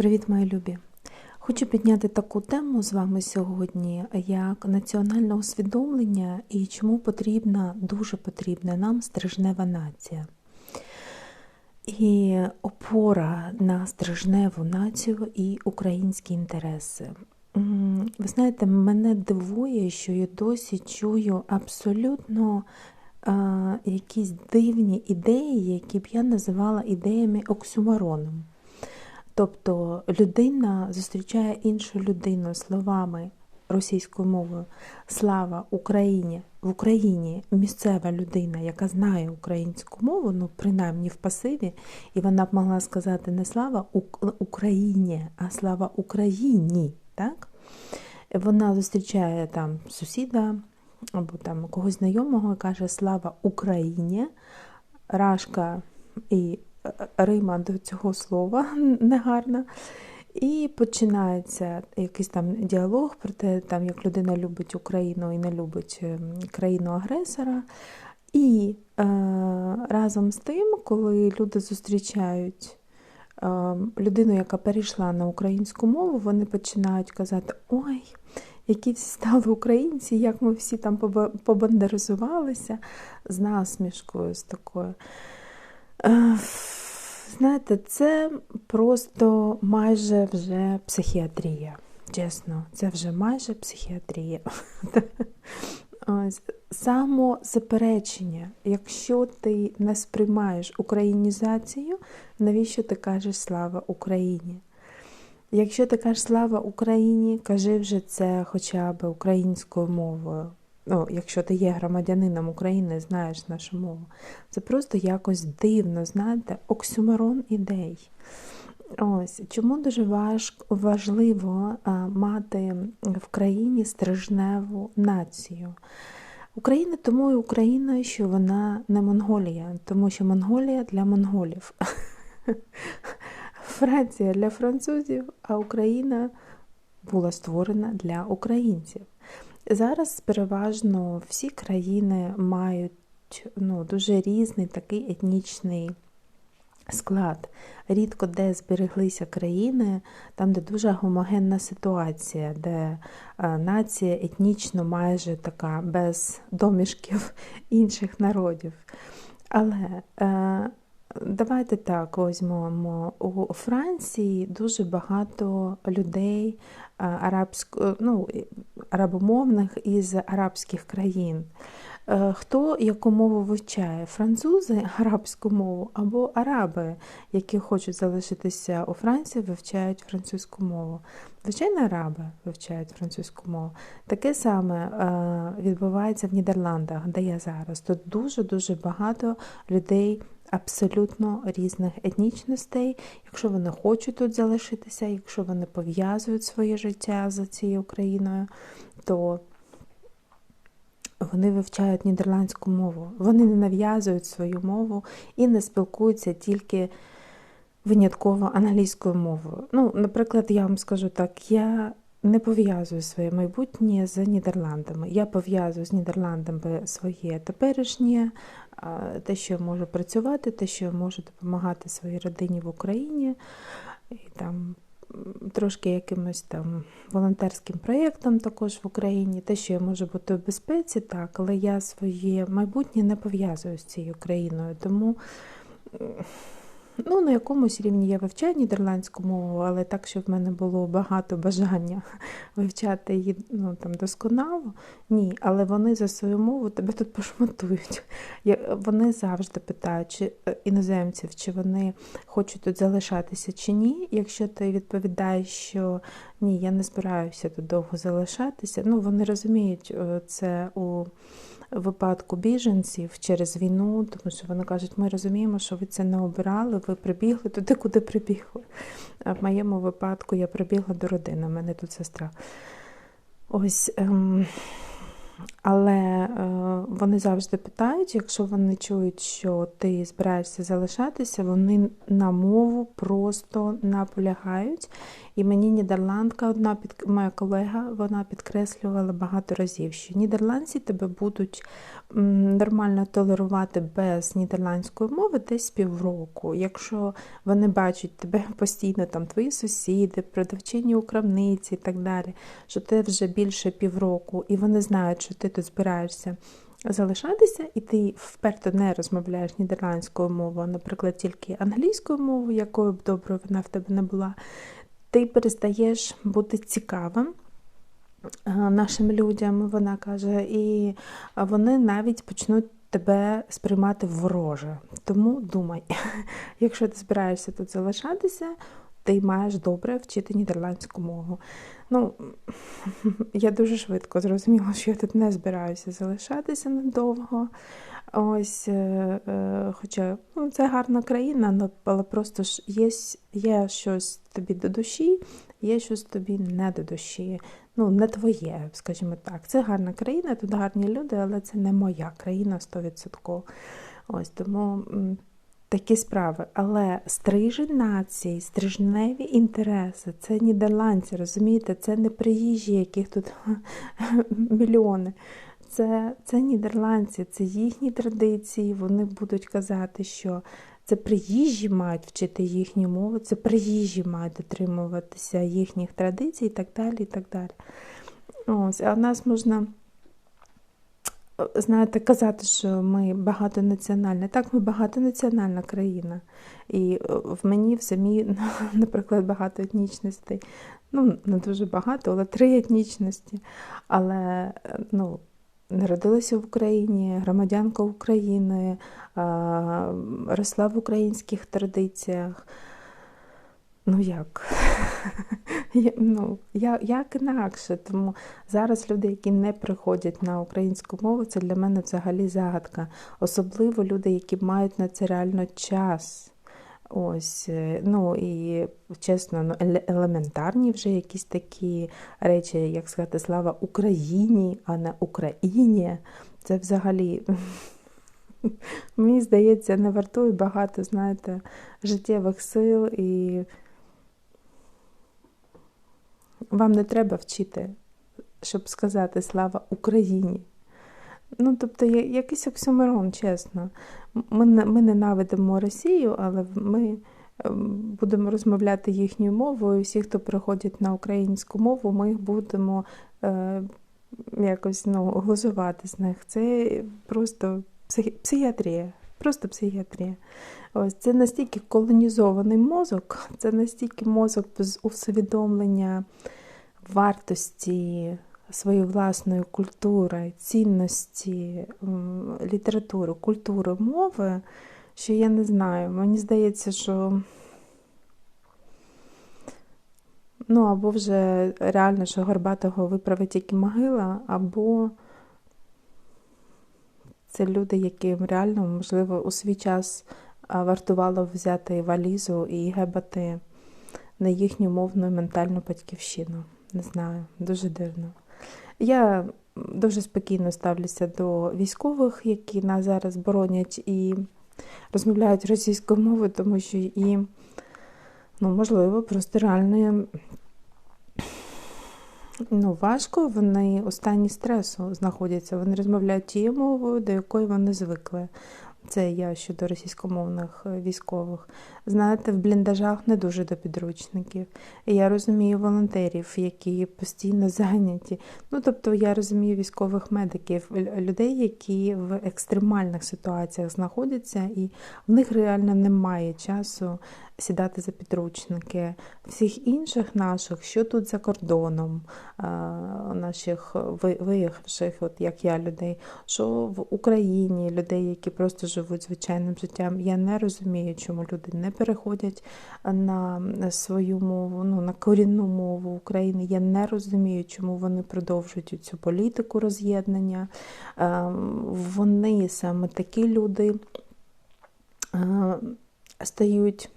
Привіт, мої любі! Хочу підняти таку тему з вами сьогодні, як національне усвідомлення і чому потрібна, дуже потрібна нам стрижнева нація. І опора на стрижневу націю і українські інтереси. Ви знаєте, мене дивує, що я досі чую абсолютно якісь дивні ідеї, які б я називала ідеями оксюмароном. Тобто людина зустрічає іншу людину словами російською мовою Слава Україні в Україні місцева людина, яка знає українську мову, ну принаймні в пасиві, і вона б могла сказати не слава Україні, а слава Україні. так? Вона зустрічає там сусіда або там когось знайомого і каже Слава Україні, Рашка і Рима до цього слова негарна. І починається якийсь там діалог про те, там, як людина любить Україну і не любить ем, країну-агресора. І е, разом з тим, коли люди зустрічають е, людину, яка перейшла на українську мову, вони починають казати: Ой, які всі стали українці, як ми всі там побандеризувалися з насмішкою, з такою. Е, знаєте, це просто майже вже психіатрія. Чесно, це вже майже психіатрія. Самозаперечення, якщо ти не сприймаєш українізацію, навіщо ти кажеш слава Україні? Якщо ти кажеш слава Україні, кажи вже це хоча б українською мовою ну, якщо ти є громадянином України, знаєш нашу мову, це просто якось дивно, знаєте, оксюмарон ідей. Ось чому дуже важ, важливо а, мати в країні стрижневу націю. Україна тому і Україна, що вона не Монголія, тому що Монголія для монголів. Франція для французів, а Україна була створена для українців. Зараз переважно всі країни мають ну, дуже різний такий етнічний склад. Рідко де збереглися країни, там, де дуже гомогенна ситуація, де е, нація етнічно майже така без домішків інших народів. Але е, Давайте так візьмемо. У Франції дуже багато людей арабсько, ну, арабомовних із арабських країн. Е, хто яку мову вивчає? Французи арабську мову або араби, які хочуть залишитися у Франції, вивчають французьку мову. Звичайно, араби вивчають французьку мову. Таке саме е, відбувається в Нідерландах, де я зараз. Тут дуже-дуже багато людей абсолютно різних етнічностей, якщо вони хочуть тут залишитися, якщо вони пов'язують своє життя за цією країною, то вони вивчають нідерландську мову. Вони не нав'язують свою мову і не спілкуються тільки винятково англійською мовою. Ну, Наприклад, я вам скажу так, я не пов'язую своє майбутнє з Нідерландами. Я пов'язую з Нідерландами своє теперішнє, те, що я можу працювати, те, що я можу допомагати своїй родині в Україні. І там Трошки якимось там волонтерським проєктом також в Україні, те, що я можу бути в безпеці, так, але я своє майбутнє не пов'язую з цією країною. Тому Ну, на якомусь рівні я вивчаю нідерландську мову, але так, щоб в мене було багато бажання вивчати її ну, там, досконало. Ні, але вони за свою мову тебе тут пошматують. Вони завжди питають чи е, іноземців, чи вони хочуть тут залишатися чи ні. Якщо ти відповідаєш, що ні, я не збираюся тут довго залишатися, ну вони розуміють е, це у випадку біженців через війну, тому що вони кажуть, ми розуміємо, що ви це не обирали, ви прибігли туди, куди прибігли. А в моєму випадку я прибігла до родини, в мене тут сестра. Ось ем, Але е, вони завжди питають, якщо вони чують, що ти збираєшся залишатися, вони на мову просто наполягають. І мені нідерландка, одна під моя колега, вона підкреслювала багато разів, що нідерландці тебе будуть нормально толерувати без нідерландської мови десь півроку. Якщо вони бачать тебе постійно, там твої сусіди, продавчині у крамниці і так далі, що ти вже більше півроку, і вони знають, що ти тут збираєшся. Залишатися, і ти вперто не розмовляєш нідерландською мовою, наприклад, тільки англійською мовою, якою б доброю вона в тебе не була, ти перестаєш бути цікавим нашим людям, вона каже, і вони навіть почнуть тебе сприймати вороже. Тому думай, якщо ти збираєшся тут залишатися, ти маєш добре вчити нідерландську мову. Ну, я дуже швидко зрозуміла, що я тут не збираюся залишатися надовго. Ось, е, е, Хоча ну, це гарна країна, але просто ж є є щось тобі до душі, є щось тобі не до душі. Ну, не твоє, скажімо так. Це гарна країна, тут гарні люди, але це не моя країна 100%. Ось тому такі справи. Але стрижень нації, стрижневі інтереси це нідерландці, розумієте, це не приїжджі, яких тут мільйони. Це, Це нідерландці, це їхні традиції. Вони будуть казати, що. Це приїжджі мають вчити їхню мову, це приїжджі мають дотримуватися їхніх традицій і так далі. і так далі. Ось, А нас можна знаєте, казати, що ми багатонаціональна. Так, ми багатонаціональна країна. І е, в мені в самій, наприклад, багато етнічностей. Ну, не дуже багато, але три етнічності. Але е, ну, народилася в Україні, громадянка України, росла в українських традиціях. Ну як? ну, Як інакше? Тому зараз люди, які не приходять на українську мову, це для мене взагалі загадка. Особливо люди, які мають на це реально час. Ось, е, ну і чесно, ну, елементарні вже якісь такі речі, як сказати, слава Україні, а не Україні. Це взагалі, мені здається, не вартує багато, знаєте, життєвих сил і вам не треба вчити, щоб сказати слава Україні. Ну, тобто, якийсь оксюмерон, чесно. Ми ми ненавидимо Росію, але ми ем, будемо розмовляти їхньою мовою. Всі, хто приходять на українську мову, ми їх будемо е, якось ну, глузувати з них. Це просто психіатрія. Просто психіатрія. Ось Це настільки колонізований мозок, це настільки мозок без усвідомлення вартості своєї власної культури, цінності, літератури, культури, мови, що я не знаю. Мені здається, що ну, або вже реально, що Горбатого виправить тільки могила, або це люди, яким реально, можливо, у свій час вартувало взяти валізу і гебати на їхню мовну і ментальну батьківщину. Не знаю, дуже дивно. Я дуже спокійно ставлюся до військових, які нас зараз боронять і розмовляють російською мовою, тому що і, ну, можливо, просто реально ну, важко, вони у стані стресу знаходяться. Вони розмовляють тією мовою, до якої вони звикли. Це я щодо російськомовних е, військових. Знаєте, в бліндажах не дуже до підручників. Я розумію волонтерів, які постійно зайняті. Ну, тобто, я розумію військових медиків, людей, які в екстремальних ситуаціях знаходяться, і в них реально немає часу сідати за підручники. Всіх інших наших, що тут за кордоном, наших виїхавших, от як я людей, що в Україні людей, які просто живуть звичайним життям. Я не розумію, чому люди не переходять на свою мову, ну на корінну мову України. Я не розумію, чому вони продовжують цю політику роз'єднання. Вони саме такі люди стають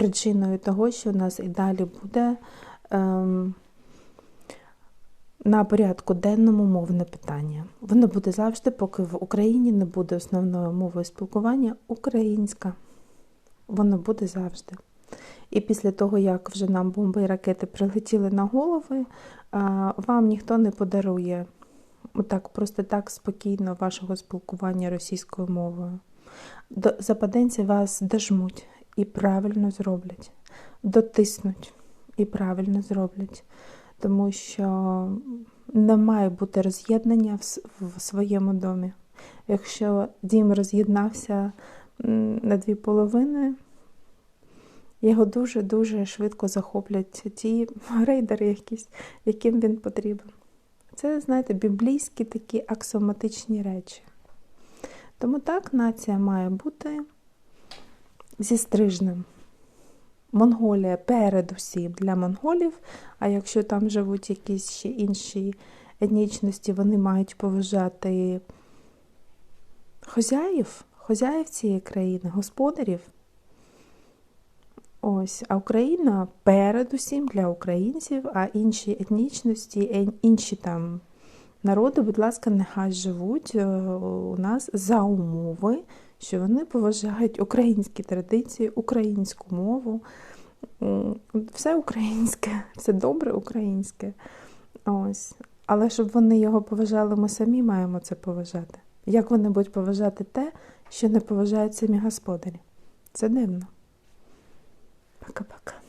причиною того, що у нас і далі буде ем, на порядку денному мовне питання. Воно буде завжди, поки в Україні не буде основною мовою спілкування українська. Воно буде завжди. І після того, як вже нам бомби і ракети прилетіли на голови, вам ніхто не подарує так просто так спокійно вашого спілкування російською мовою. Западенці вас дожмуть і правильно зроблять, дотиснуть і правильно зроблять, тому що не має бути роз'єднання в, своєму домі. Якщо дім роз'єднався на дві половини, його дуже-дуже швидко захоплять ті рейдери якісь, яким він потрібен. Це, знаєте, біблійські такі аксіоматичні речі. Тому так нація має бути зі стрижнем. Монголія передусім для монголів, а якщо там живуть якісь ще інші етнічності, вони мають поважати хозяїв, хозяїв цієї країни, господарів. Ось, а Україна передусім для українців, а інші етнічності, е- інші там народи, будь ласка, нехай живуть е, у нас за умови, що вони поважають українські традиції, українську мову. Все українське, все добре українське. Ось. Але щоб вони його поважали, ми самі маємо це поважати. Як вони будуть поважати те, що не поважають самі господарі? Це дивно. Пока-пока.